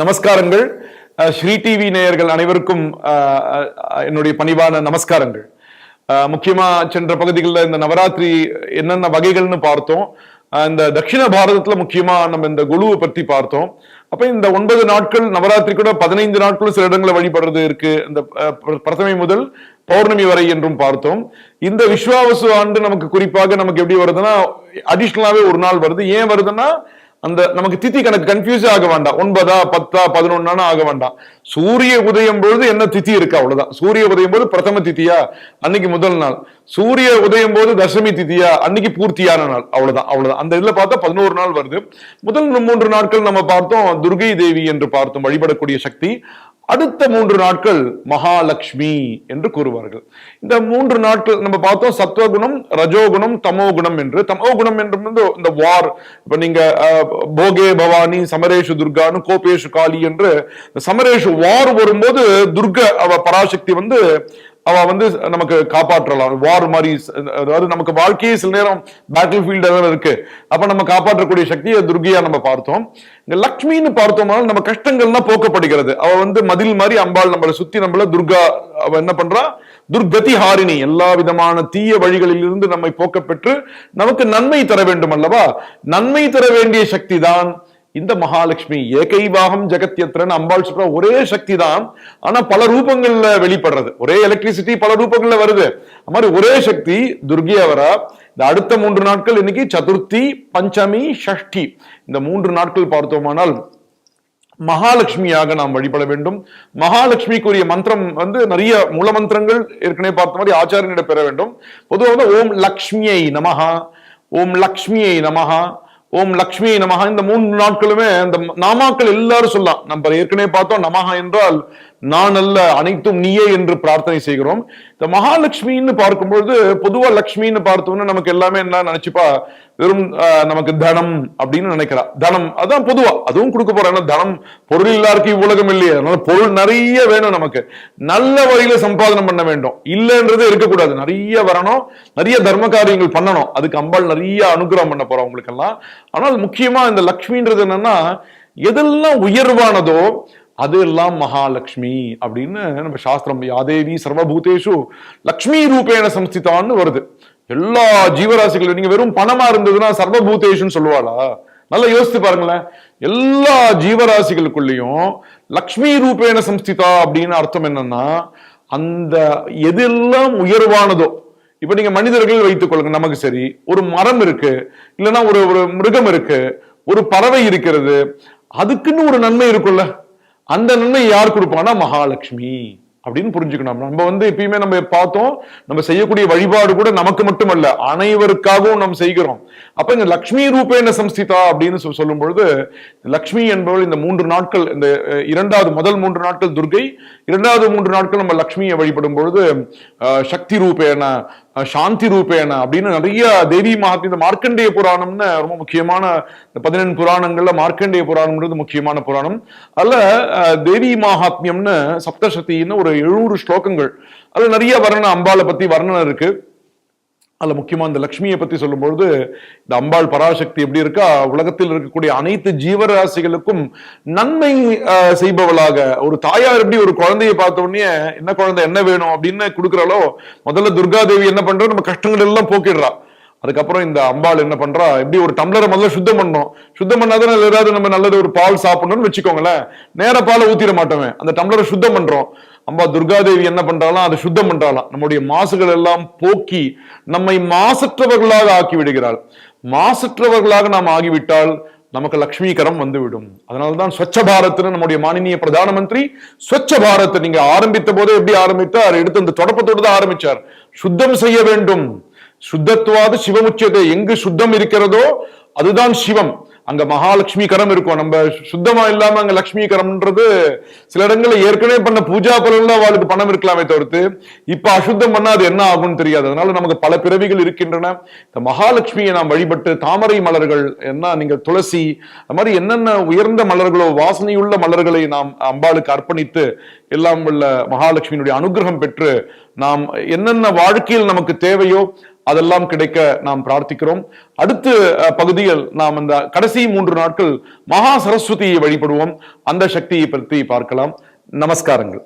நமஸ்காரங்கள். ஸ்ரீ டிவி நேயர்கள் அனைவருக்கும் என்னுடைய பணிவான நமஸ்காரங்கள். முக்கியமாக முக்கியமா சென்ற பகுதிகளில் இந்த நவராத்திரி என்னென்ன வகைகள்னு பார்த்தோம். இந்த தட்சிண பாரதத்துல முக்கியமா நம்ம இந்த குழுவை பற்றி பார்த்தோம். அப்ப இந்த ஒன்பது நாட்கள் நவராத்திரி கூட பதினைந்து நாட்களும் சில இடங்களை வழிபடுறது இருக்கு. இந்த பிரதமை முதல் பௌர்ணமி வரை என்றும் பார்த்தோம். இந்த விஸ்வாவசு ஆண்டு நமக்கு குறிப்பாக நமக்கு எப்படி வருதுன்னா அடிஷ்னலாவே ஒரு நாள் வருது. ஏன் வருதுன்னா அந்த நமக்கு திதி கணக்கு கன்ஃபியூஸ் ஆக வேண்டாம். ஒன்பதா பத்தா பதினொன்னா ஆக வேண்டாம். சூரிய உதயம் பொழுது என்ன திதி இருக்கு? அவ்வளவுதான். சூரிய உதயம் போது பிரதம திதியா? அன்னைக்கு முதல் நாள். சூரிய உதயம் போது தசமி திதியா? அன்னைக்கு பூர்த்தியான நாள். அவ்வளவுதான் அவ்வளவுதான். அந்த இதுல பார்த்தா பதினோரு நாள் வருது. முதல் மூன்று நாட்கள் நம்ம பார்த்தோம் துர்கை தேவி என்று பார்த்தோம். வழிபடக்கூடிய சக்தி. அடுத்த மூன்று நாட்கள் மகாலட்சுமி என்று கூறுவார்கள். இந்த மூன்று நாட்கள் நம்ம பார்த்தோம் சத்வகுணம் ரஜோகுணம் தமோகுணம் என்று. தமோகுணம் என்று இந்த வார் இப்ப நீங்க போகே பவானி சமரேஷு துர்கான்னு கோபேஷு காளி என்று சமரேஷு வார் வரும்போது துர்க அவ பராசக்தி வந்து அவ வந்து நமக்கு காப்பாற்றலாம். வார் மாதிரி அதாவது நமக்கு வாழ்க்கையே சில நேரம் பேட்டில் ஃபீல்டு இருக்கு. அப்ப நம்ம காப்பாற்றக்கூடிய சக்தியை துர்கியா நம்ம பார்த்தோம். இங்க லக்ஷ்மின்னு பார்த்தோம்னால நம்ம கஷ்டங்கள்லாம் போக்கப்படுகிறது. அவ வந்து மதில் மாதிரி அம்பாள் நம்மளை சுத்தி நம்மள துர்கா அவ என்ன பண்றா? துர்கதி ஹாரிணி. எல்லா விதமான தீய வழிகளில் இருந்து நம்மை போக்கப்பெற்று நமக்கு நன்மை தர வேண்டும் அல்லவா? நன்மை தர வேண்டிய சக்தி தான் இந்த மகாலட்சுமி ஏகைவாகம் ஜெகத்யத்ரன் அம்பாள் சொல்ற ஒரே சக்தி தான் ஆனா பல ரூபங்கள்ல வெளிப்படுறது. ஒரே எலக்ட்ரிசிட்டி பல ரூபங்கள்ல வருது. அது மாதிரி ஒரே சக்தி துர்கியா அவரா. இந்த அடுத்த மூன்று நாட்கள் இன்னைக்கு சதுர்த்தி பஞ்சமி ஷஷ்டி. இந்த மூன்று நாட்கள் பார்த்தோமானால் மகாலட்சுமியாக நாம் வழிபட வேண்டும். மகாலட்சுமிக்குரிய மந்திரம் வந்து நிறைய மூல மந்திரங்கள் ஏற்கனவே பார்த்த மாதிரி ஆச்சாரியனிடம் பெற வேண்டும். பொதுவாக ஓம் லக்ஷ்மியை நமஹா. ஓம் லக்ஷ்மியை நமஹா. ஓம் லக்ஷ்மி நமஹா. இந்த மூன்று நாட்களுமே இந்த நாமாக்கள் எல்லாரும் சொல்லலாம். நம்ம ஏற்கனவே பார்த்தோம் நமஹா என்றால் நான் அல்ல அனைத்தும் நீயே என்று பிரார்த்தனை செய்கிறோம். இந்த மகாலட்சுமின்னு பார்க்கும்பொழுது பொதுவா லக்ஷ்மின்னு பார்த்தோம்னா நமக்கு எல்லாமே என்ன நினைச்சுப்பா? வெறும் நமக்கு தனம் அப்படின்னு நினைக்கிறா. தனம் அதான் பொதுவா. அதுவும் கொடுக்க போறோம் ஏன்னா தனம் பொருள் எல்லாருக்கும் இவ்வுலகம் இல்லையே. அதனால பொருள் நிறைய வேணும் நமக்கு. நல்ல வழியில சம்பாதனம் பண்ண வேண்டும். இல்லைன்றது இருக்கக்கூடாது. நிறைய வரணும். நிறைய தர்ம காரியங்கள் பண்ணணும். அதுக்கு அம்பாள் நிறைய அனுகிரகம் பண்ண போறோம் உங்களுக்கு எல்லாம் ஆனால் முக்கியமா இந்த லக்ஷ்மின்றது என்னன்னா எதெல்லாம் உயர்வானதோ அது எல்லாம் மகாலட்சுமி அப்படின்னு நம்ம சாஸ்திரம் யாதேவி சர்வபூதேஷு லக்ஷ்மி ரூபேண சம்ஸ்திதான்னு வருது. எல்லா ஜீவராசிகளும் நீங்க வெறும் பணமா இருந்ததுன்னா சர்வபூதேஷுன்னு சொல்லுவாளா? நல்லா யோசித்து பாருங்களேன். எல்லா ஜீவராசிகளுக்குள்ளேயும் லக்ஷ்மி ரூபேண சம்ஸ்திதா அப்படின்னு அர்த்தம் என்னன்னா அந்த எதெல்லாம் உயர்வானதோ இப்ப நீங்க மனிதர்கள் வைத்துக் கொள்ளுங்க நமக்கு சரி. ஒரு மரம் இருக்கு இல்லைன்னா ஒரு ஒரு மிருகம் இருக்கு ஒரு பறவை இருக்கிறது அதுக்குன்னு ஒரு நன்மை இருக்குல்ல அந்த நன்மை யார் கொடுப்பானா மகாலட்சுமி அப்படின்னு புரிஞ்சுக்கணும் நம்ம. வந்து எப்பயுமே நம்ம பார்த்தோம் நம்ம செய்யக்கூடிய வழிபாடு கூட நமக்கு மட்டுமல்ல அனைவருக்காகவும் நாம் செய்கிறோம். அப்ப இந்த லக்ஷ்மி ரூபேன சம்ஸ்திதா அப்படின்னு சொல்லும் பொழுது லக்ஷ்மி என்பவள் இந்த மூன்று நாட்கள் இந்த இரண்டாவது முதல் மூன்று நாட்கள் துர்கை இரண்டாவது மூன்று நாட்கள் நம்ம லக்ஷ்மியை வழிபடும் பொழுது சக்தி ரூபேன சாந்தி ரூபேன அப்படின்னு நிறைய தேவி மகாத்மிய இந்த மார்க்கண்டேய புராணம்னு ரொம்ப முக்கியமான இந்த பதினெண்டு புராணங்கள்ல மார்க்கண்டேய புராணம்ன்றது முக்கியமான புராணம். அதுல தேவி மகாத்மியம்னு சப்தசதின்னு ஒரு எழுநூறு ஸ்லோகங்கள். அதுல நிறைய வர்ணனை அம்பாளை பத்தி வர்ணனை இருக்கு. அதில் முக்கியமாக இந்த லக்ஷ்மியை பற்றி சொல்லும்பொழுது இந்த அம்பாள் பராசக்தி எப்படி இருக்கா? உலகத்தில் இருக்கக்கூடிய அனைத்து ஜீவராசிகளுக்கும் நன்மை செய்பவளாக. ஒரு தாயார் எப்படி ஒரு குழந்தையை பார்த்த உடனே என்ன குழந்தை என்ன வேணும்? அப்படின்னு கொடுக்குறாளோ முதல்ல துர்கா தேவி என்ன பண்றா? நம்ம கஷ்டங்கள் எல்லாம் போக்கிடுறா. அதுக்கப்புறம் இந்த அம்பாள் என்ன பண்றா? எப்படி ஒரு டம்ளரை முதல்ல சுத்தம் பண்ணோம் சுத்தம் பண்ணாதான் ஏதாவது நம்ம நல்லது ஒரு பால் சாப்பிடணும்னு வச்சுக்கோங்களேன். நேர பாலை ஊத்திட மாட்டோமே. அந்த டம்ளரை சுத்தம் பண்றோம். அம்பா துர்காதேவி என்ன பண்றாலும் அதை சுத்தம் பண்றாலாம் நம்முடைய மாசுகள் எல்லாம் போக்கி நம்மை மாசற்றவர்களாக ஆக்கி விடுகிறாள் மாசற்றவர்களாக நாம் ஆகிவிட்டால் நமக்கு லக்ஷ்மீகரம் வந்துவிடும். அதனால்தான் ஸ்வச்ச பாரத்னு நம்முடைய மானினிய பிரதான மந்திரி ஸ்வச்ச பாரத் நீங்க ஆரம்பித்த போதே எப்படி ஆரம்பித்தார்? எடுத்து அந்த தொடப்பத்தோடு தான் ஆரம்பிச்சார். சுத்தம் செய்ய வேண்டும். சுத்தத்துவாது சிவமுச்சியதை எங்கு சுத்தம் இருக்கிறதோ அதுதான் சிவம். அங்க மகாலட்சுமி கரம் இருக்கும். நம்ம சுத்தமா இல்லாம அங்க லட்சுமி கரம்ன்றது சில இடங்கள்ல ஏற்கனவே பண்ண பூஜா பலன்ல அவளுக்கு பணம் இருக்கலாமே தவிர்த்து இப்ப அசுத்தம் பண்ணா அது என்ன ஆகும்னு தெரியாது. அதனால நமக்கு பல பிறவிகள் இருக்கின்றன. இந்த மகாலட்சுமியை நாம் வழிபட்டு தாமரை மலர்கள் என்ன நீங்க துளசி அது மாதிரி என்னென்ன உயர்ந்த மலர்களோ வாசனையுள்ள மலர்களை நாம் அம்பாளுக்கு அர்ப்பணித்து எல்லாம் உள்ள மகாலட்சுமியினுடைய அனுகிரகம் பெற்று நாம் என்னென்ன வாழ்க்கையில் நமக்கு தேவையோ அதெல்லாம் கிடைக்க நாம் பிரார்த்திக்கிறோம். அடுத்த பகுதியில் நாம் அந்த கடைசி மூன்று நாட்கள் மகா சரஸ்வதியை வழிபடுவோம். அந்த சக்தியை பற்றி பார்க்கலாம். நமஸ்காரங்கள்.